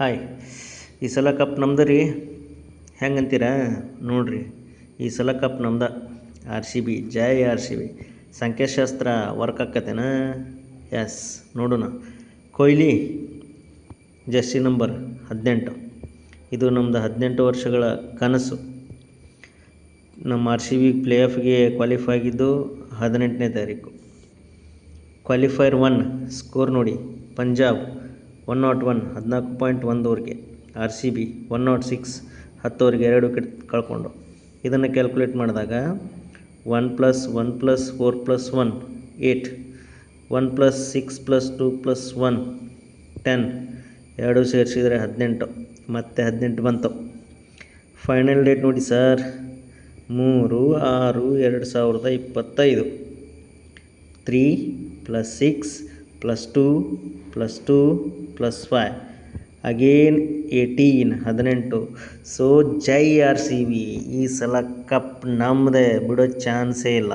Hi, ಈ ಸಲ cup ನಮ್ದು ರೀ. ಹೆಂಗಂತೀರಾ? ನೋಡಿರಿ, ಈ ಸಲ ಕಪ್ ನಮ್ದ ಆರ್ ಸಿ ಬಿ, ಜೈ ಆರ್ ಸಿ ಬಿ. ಸಂಖ್ಯಾಶಾಸ್ತ್ರ ವರ್ಕ್ ಆಕ್ಕತ್ತೇನ ಎಸ್ ನೋಡೋಣ. ಕೊಹ್ಲಿ, ಜರ್ಸಿ ನಂಬರ್ ಹದಿನೆಂಟು. ಇದು ನಮ್ದು ಹದಿನೆಂಟು ವರ್ಷಗಳ ಕನಸು. ನಮ್ಮ ಆರ್ ಸಿ ಬಿ ಪ್ಲೇ ಆಫ್ಗೆ ಕ್ವಾಲಿಫೈ ಆಗಿದ್ದು ಹದಿನೆಂಟನೇ ತಾರೀಕು. ಕ್ವಾಲಿಫೈರ್ ಒನ್ ಸ್ಕೋರ್ ನೋಡಿ. ಪಂಜಾಬ್. ಒನ್ ನಾಟ್ ಒನ್, ಹದಿನಾಲ್ಕು ಪಾಯಿಂಟ್ ಒಂದು ಓವರ್ಗೆ R C B one nought six, ಹತ್ತುವರೆಗೆ ಎರಡು ವಿಕೆಟ್ ಕಳ್ಕೊಂಡು. ಇದನ್ನು ಕ್ಯಾಲ್ಕುಲೇಟ್ ಮಾಡಿದಾಗ one plus one plus four plus one eight one plus six plus two plus one, ten. ಎರಡು ಸೇರಿಸಿದರೆ ಹದಿನೆಂಟು, ಮತ್ತೆ ಹದಿನೆಂಟು ಬಂತು. ಫೈನಲ್ ಡೇಟ್ ನೋಡಿ ಸರ್. ಮೂರು, ಆರು, ಎರಡು ಸಾವಿರದ ಇಪ್ಪತ್ತೈದು. Three plus six plus two plus two plus five again eighteen ಹದಿನೆಂಟು ಸೊ ಜೈ ಆರ್ ಸಿ ಬಿ ಈ ಸಲ ಕಪ್ ನಮ್ಮದೇ ಬಿಡೋ ಚಾನ್ಸೇ ಇಲ್ಲ.